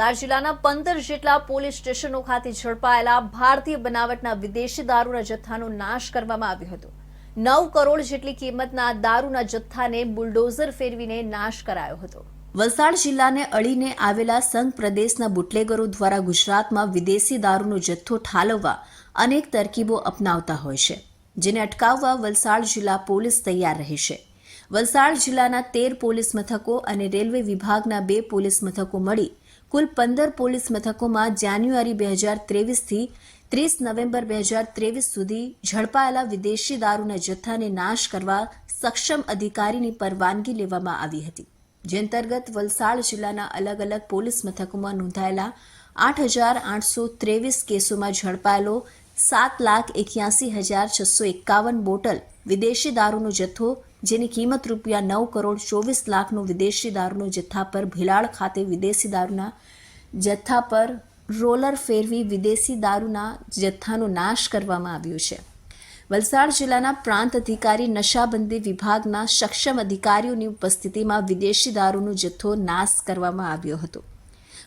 વલસાડ જિલ્લાના પંદર જેટલા પોલીસ સ્ટેશનો ખાતે ઝડપાયેલા ભારતીય બનાવટના વિદેશી દારૂના જથ્થાનો નાશ કરવામાં આવ્યો હતો. નવ કરોડ જેટલી કિંમતના દારૂના જથ્થાને બુલડોઝર ફેરવીને નાશ કરાયો હતો. વલસાડ જિલ્લાને અડીને આવેલા સંઘ પ્રદેશના બુટલેગરો દ્વારા ગુજરાતમાં વિદેશી દારૂનો જથ્થો ઠાલવવા અનેક તરકીબો અપનાવતા હોય છે, જેને અટકાવવા વલસાડ જિલ્લા પોલીસ તૈયાર રહેશે વલસાડ જિલ્લાના તેર પોલીસ મથકો અને રેલવે વિભાગના બે પોલીસ મથકો મળી કુલ પંદર પોલીસ મથકોમાં જાન્યુઆરી બે હજાર ત્રેવીસથી ત્રીસ નવેમ્બર બે હજાર ત્રેવીસ સુધી ઝડપાયેલા વિદેશી દારૂના જથ્થાને નાશ કરવા સક્ષમ અધિકારીની પરવાનગી લેવામાં આવી હતી, જે અંતર્ગત વલસાડ જિલ્લાના અલગ અલગ પોલીસ મથકોમાં નોંધાયેલા આઠ હજાર આઠસો ત્રેવીસ કેસોમાં ઝડપાયેલો સાત લાખ એક્યાસી હજાર છસો એકાવન બોટલ વિદેશી દારૂનો જથ્થો જેની કિંમત રૂપિયા નવ કરોડ ચોવીસ લાખનો વિદેશી દારૂનો જથ્થા પર ભિલાડ ખાતે વિદેશી દારૂના જથ્થા પર રોલર ફેરવી વિદેશી દારૂના જથ્થાનો નાશ કરવામાં આવ્યો છે. વલસાડ જિલ્લાના પ્રાંત અધિકારી નશાબંધી વિભાગના સક્ષમ અધિકારીઓની ઉપસ્થિતિમાં વિદેશી દારૂનો જથ્થો નાશ કરવામાં આવ્યો હતો.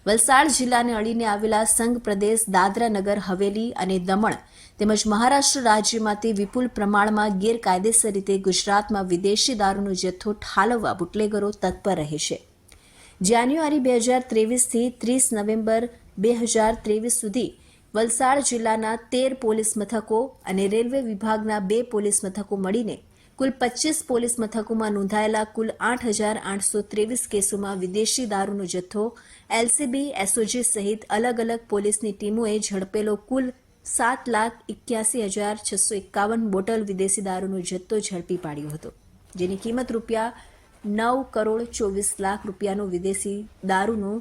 વલસાડ જિલ્લાને અડીને આવેલા સંઘ પ્રદેશ દાદરા નગર, હવેલી અને દમણ તેમજ મહારાષ્ટ્ર રાજ્યમાંથી વિપુલ પ્રમાણમાં ગેરકાયદેસર રીતે ગુજરાતમાં વિદેશી દારૂનો જથ્થો ઠાલવવા બુટલેગરો તત્પર રહે છે. જાન્યુઆરી બે હજાર ત્રેવીસથી ત્રીસ નવેમ્બર બે હજાર ત્રેવીસ સુધી વલસાડ જિલ્લાના તેર પોલીસ મથકો અને રેલવે વિભાગના બે પોલીસ મથકો મળીને કુલ પચીસ પોલીસ મથકોમાં નોંધાયેલા કુલ આઠ હજાર આઠસો ત્રેવીસ કેસોમાં વિદેશી દારૂનો જથ્થો, એલસીબી, એસઓજી સહિત અલગ અલગ પોલીસની ટીમોએ ઝડપેલો કુલ સાત લાખ એક્યાસી હજાર છસો એકાવન બોટલ વિદેશી દારૂનો જથ્થો ઝડપી પાડ્યો હતો, જેની કિંમત રૂપિયા નવ કરોડ ચોવીસ લાખ રૂપિયાનો વિદેશી દારૂનો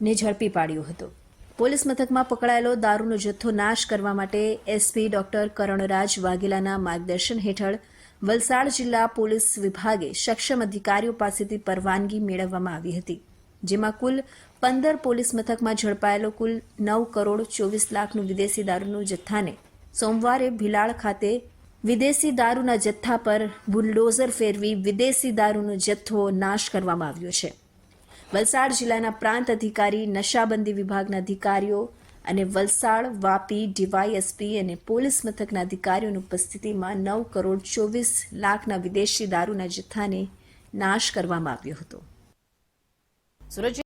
ને ઝડપી પાડ્યો હતો. પોલીસ મથકમાં પકડાયેલો દારૂનો જથ્થો નાશ કરવા માટે એસપી ડોક્ટર કરણરાજ વાઘેલાના માર્ગદર્શન હેઠળ વલસાડ જિલ્લા પોલીસ વિભાગે સક્ષમ અધિકારીઓ પાસેથી પરવાનગી મેળવવામાં આવી હતી, જેમાં કુલ પંદર પોલીસ મથકમાં ઝડપાયેલો કુલ નવ કરોડ ચોવીસ લાખનું વિદેશી દારૂનું જથ્થાને સોમવારે ભિલાડ ખાતે વિદેશી દારૂના જથ્થા પર બુલડોઝર ફેરવી વિદેશી દારૂનો જથ્થો નાશ કરવામાં આવ્યો છે. વલસાડ જિલ્લાના પ્રાંત અધિકારી, નશાબંધી વિભાગના અધિકારીઓ અને વલસાડ, વાપી, ડીવાયએસપી અને પોલીસ મથકના અધિકારીઓની ઉપસ્થિતિમાં નવ કરોડ ચોવીસ લાખના વિદેશી દારૂના જથ્થાને નાશ કરવામાં આવ્યો હતો.